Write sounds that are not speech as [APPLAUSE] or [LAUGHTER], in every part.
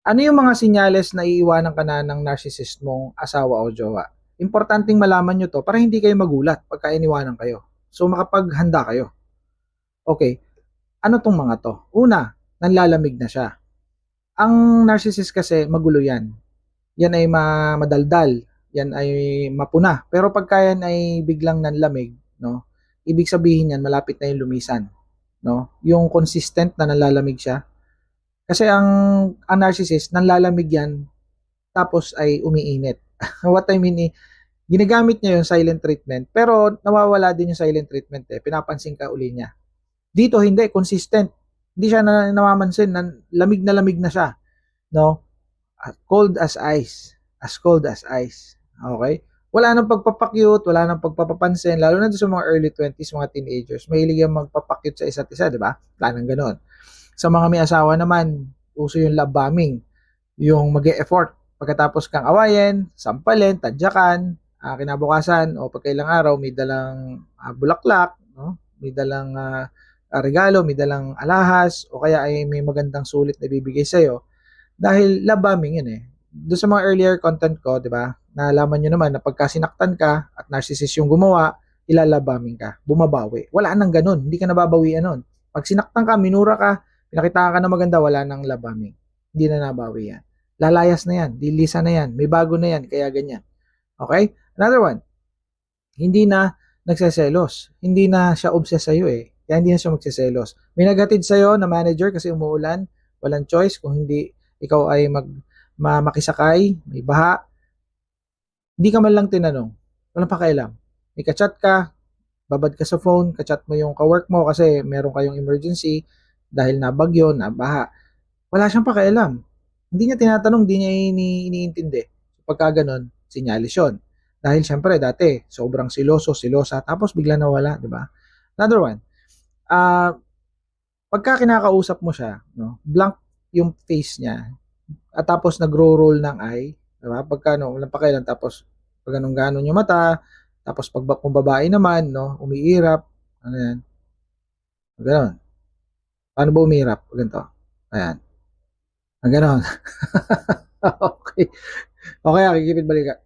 Ano yung mga sinyales na iiwanan ka na ng narcissist mong asawa o jowa? Importanteng malaman nyo to para hindi kayo magulat pagka iniwanan kayo. So makapaghanda kayo. Okay, ano tong mga to? Una, nanlalamig na siya. Ang narcissist kasi magulo yan. Yan ay ma- madaldal, yan ay mapuna. Pero pagka yan ay biglang nanlamig, no? Ibig sabihin yan malapit na yung lumisan, no? Yung consistent na nanlalamig siya. Kasi ang ang narcissist nanlalamig yan tapos ay umiinit. [LAUGHS] What I mean eh, ginagamit niya yung silent treatment pero nawawala din yung silent treatment eh. Pinapansin ka uli niya. Dito hindi consistent. Hindi siya na, namamansin na lamig na lamig na siya. No? Cold as ice. As cold as ice. Okay? Wala nang pagpapakyut, wala nang pagpapapansin, lalo na sa mga early 20s, mga teenagers. Mahilig yung magpapakyut sa isa't isa, di ba? Wala nang ganun. Sa mga may asawa naman, uso yung love bombing. Yung mag effort Pagkatapos kang awayin, sampalin, tadyakan, uh, kinabukasan o pagkailang araw may dalang uh, bulaklak, no? may dalang uh, regalo, may dalang alahas o kaya ay may magandang sulit na bibigay sa'yo dahil love bombing yun eh. Doon sa mga earlier content ko, di ba, nalaman nyo naman na pagka sinaktan ka at narcissist yung gumawa, ilalabaming ka, bumabawi. Wala nang ganun, hindi ka nababawian nun. Pag sinaktan ka, minura ka, pinakita ka na maganda, wala nang labaming. Hindi na nabawi yan. Lalayas na yan, dilisa na yan, may bago na yan, kaya ganyan. Okay? Another one, hindi na nagseselos. Hindi na siya obsessed sa'yo eh. Kaya hindi na siya magseselos. May naghatid sa'yo na manager kasi umuulan, walang choice kung hindi ikaw ay mag makisakay, may baha. Hindi ka man lang tinanong. Walang pakialam. May kachat ka, babad ka sa phone, kachat mo yung kawork mo kasi meron kayong emergency dahil nabagyo, nabaha. Wala siyang pakialam. Hindi niya tinatanong, hindi niya ini iniintindi. Pagka ganun, sinyalis yun. Dahil syempre dati, sobrang siloso, silosa, tapos bigla nawala, di ba? Another one, uh, pagka kinakausap mo siya, no, blank yung face niya, at tapos nagro-roll ng eye, di ba? Pagka, no, walang pakialam, tapos pag anong ganon yung mata, tapos pag kung babae naman, no, umiirap, ano yan, ganon. Paano ba umiirap? Ganito. Ayan. Ang ganon. [LAUGHS] okay. Okay, kikipit balikat.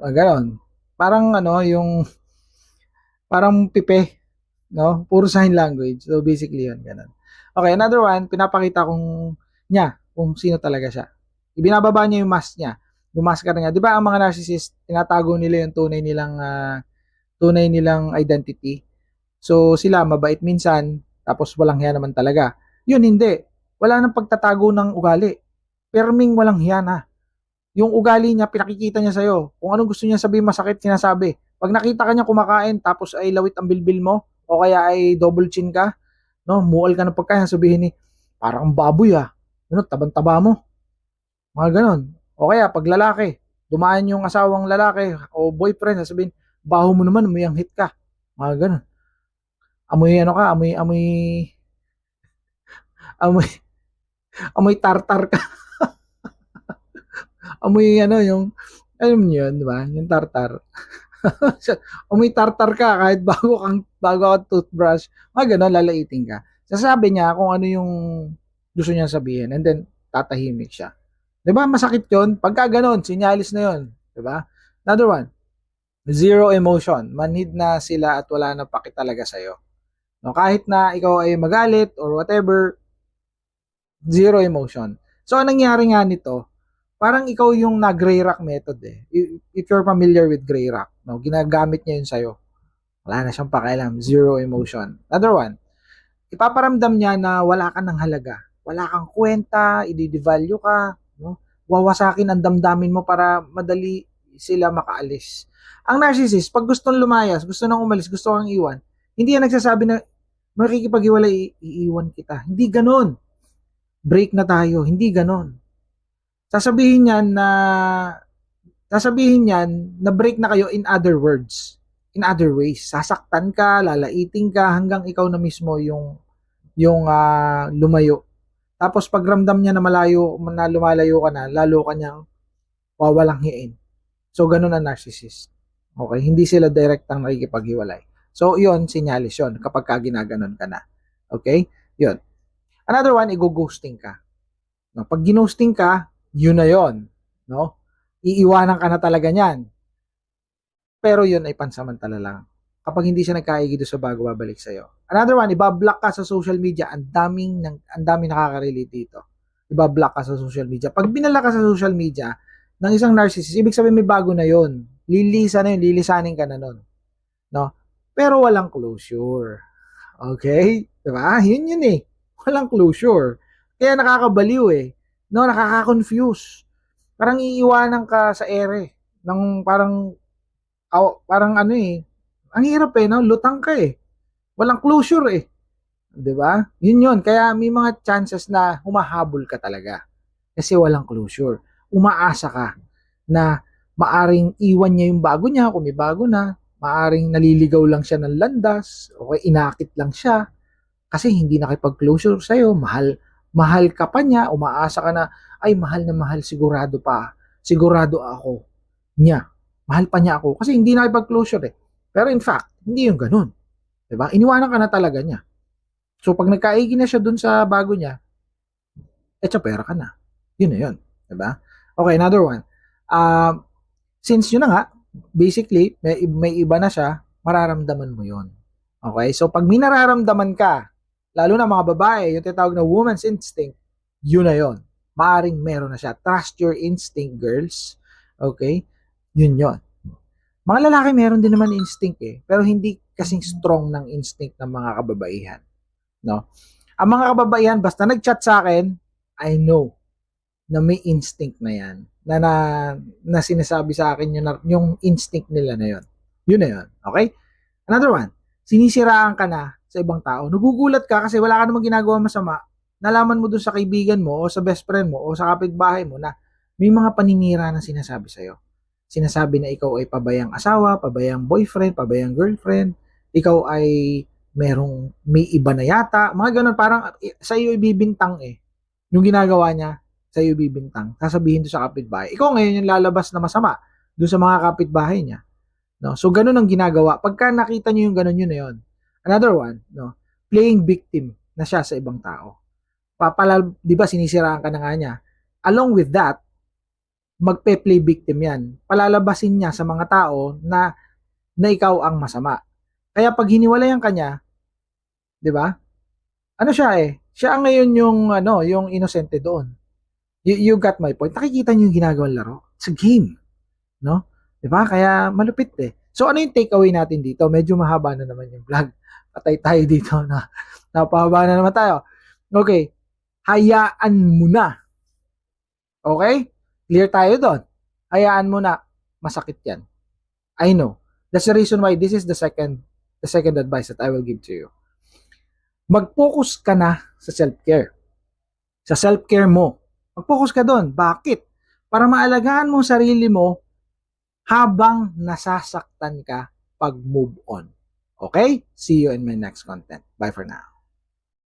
Ang ganon. Parang ano, yung parang pipe, no? Puro sign language. So basically 'yun, ganun. Okay, another one, pinapakita kung niya kung sino talaga siya. Ibinababa niya yung mask niya yung maskara niya. 'Di ba ang mga narcissist, tinatago nila yung tunay nilang uh, tunay nilang identity. So sila mabait minsan, tapos walang hiya naman talaga. Yun hindi. Wala nang pagtatago ng ugali. Perming walang hiya na. Yung ugali niya, pinakikita niya sa'yo. Kung anong gusto niya sabihin, masakit, sinasabi. Pag nakita ka niya kumakain, tapos ay lawit ang bilbil mo, o kaya ay double chin ka, no, mual ka ng pagkain, sabihin ni, parang baboy ah. Ano, tabang-taba mo. Mga ganon. O kaya, pag lalaki, dumaan yung asawang lalaki o boyfriend, sasabihin, baho mo naman, may hit ka. Mga ganun. Amoy ano ka, amoy, amoy, amoy, amoy tartar ka. [LAUGHS] amoy ano, yung, alam niyo yun, di ba? Yung tartar. [LAUGHS] amoy tartar ka kahit bago kang bago ka toothbrush. Mga ganun, lalaiting ka. Sasabi niya kung ano yung gusto niya sabihin and then tatahimik siya. 'Di ba? Masakit 'yon. Pagka ganoon, sinyalis na 'yon, 'di ba? Another one. Zero emotion. Manhid na sila at wala na paki talaga sa iyo. No, kahit na ikaw ay magalit or whatever, zero emotion. So, anong nangyari nga nito? Parang ikaw yung na-gray rock method eh. If you're familiar with gray rock, no, ginagamit niya yun sa'yo. Wala na siyang pakialam. Zero emotion. Another one. Ipaparamdam niya na wala ka ng halaga. Wala kang kwenta, i-devalue ka, No? Wawasakin ang damdamin mo para madali sila makaalis. Ang narcissist, pag gustong lumayas, gusto nang umalis, gusto kang iwan, hindi yan nagsasabi na makikipag-iwalay, iiwan kita. Hindi ganon. Break na tayo. Hindi ganon. Sasabihin niyan na sasabihin niyan na break na kayo in other words. In other ways. Sasaktan ka, lalaiting ka hanggang ikaw na mismo yung yung uh, lumayo tapos pagramdam niya na malayo, na lumalayo ka na, lalo ka niyang wawalang hiin. So, ganun ang narcissist. Okay? Hindi sila direktang nakikipaghiwalay. So, yon sinyalis yon kapag ka ginaganon ka na. Okay? Yon. Another one, i-ghosting ka. No? Pag ginosting ka, yun na yon, no? Iiwanan ka na talaga niyan. Pero yun ay pansamantala lang. Kapag hindi siya nagkaigi sa bago, babalik sa'yo. Another one, ibablock ka sa social media. Ang daming, ang daming nakaka-relate dito. Ibablock ka sa social media. Pag binala ka sa social media ng isang narcissist, ibig sabihin may bago na yon. Lilisa na yun, lilisanin ka na nun. No? Pero walang closure. Okay? Diba? Yun yun eh. Walang closure. Kaya nakakabaliw eh. No, nakaka-confuse. Parang iiwanan ka sa ere ng parang oh, parang ano eh. Ang hirap eh, no? Lutang ka eh. Walang closure eh. 'Di ba? Yun yun. Kaya may mga chances na humahabol ka talaga. Kasi walang closure. Umaasa ka na maaring iwan niya yung bago niya kung may bago na, maaring naliligaw lang siya ng landas, o inakit lang siya, kasi hindi nakipag-closure sa'yo, mahal, mahal ka pa niya, umaasa ka na, ay mahal na mahal, sigurado pa, sigurado ako niya, mahal pa niya ako, kasi hindi nakipag-closure eh. Pero in fact, hindi yung ganun. Diba? Iniwanan ka na talaga niya. So pag nagkaigi na siya dun sa bago niya, eto pera ka na. Yun na yun. Diba? Okay, another one. Uh, since yun na nga, basically, may, may iba na siya, mararamdaman mo yon Okay? So, pag may nararamdaman ka, lalo na mga babae, yung tinatawag na woman's instinct, yun na yon Maaring meron na siya. Trust your instinct, girls. Okay? Yun yon Mga lalaki meron din naman instinct eh, pero hindi kasing strong ng instinct ng mga kababaihan. No? Ang mga kababaihan, basta nag-chat sa akin, I know na may instinct na yan na, na, na sinasabi sa akin yung, yung instinct nila na yun. Yun na yun. Okay? Another one, sinisiraan ka na sa ibang tao. Nagugulat ka kasi wala ka namang ginagawa masama. Nalaman mo dun sa kaibigan mo o sa best friend mo o sa kapitbahay mo na may mga paninira na sinasabi sa'yo. Sinasabi na ikaw ay pabayang asawa, pabayang boyfriend, pabayang girlfriend, ikaw ay merong may iba na yata, mga ganun parang eh, sa iyo ibibintang eh. Yung ginagawa niya, sa iyo bibintang. Sasabihin to sa kapitbahay. Ikaw ngayon yung lalabas na masama doon sa mga kapitbahay niya. No? So, ganun ang ginagawa. Pagka nakita niyo yung ganun, yun na yun. Another one, no? playing victim na siya sa ibang tao. Papalal, di ba, sinisiraan ka na nga niya. Along with that, magpe-play victim yan. Palalabasin niya sa mga tao na na ikaw ang masama. Kaya pag hiniwalayan ka niya, 'di ba? Ano siya eh? Siya ngayon yung ano, yung inosente doon. You, you got my point. Nakikita niyo yung ginagawang laro. It's a game. No? 'Di ba? Kaya malupit eh. So ano yung takeaway natin dito? Medyo mahaba na naman yung vlog. Patay tayo dito na. [LAUGHS] Napahaba na naman tayo. Okay. Hayaan mo na. Okay? Clear tayo doon. Hayaan mo na. Masakit yan. I know. That's the reason why this is the second the second advice that I will give to you. Mag-focus ka na sa self-care. Sa self-care mo Mag-focus ka doon. Bakit? Para maalagaan mo sarili mo habang nasasaktan ka pag move on. Okay? See you in my next content. Bye for now.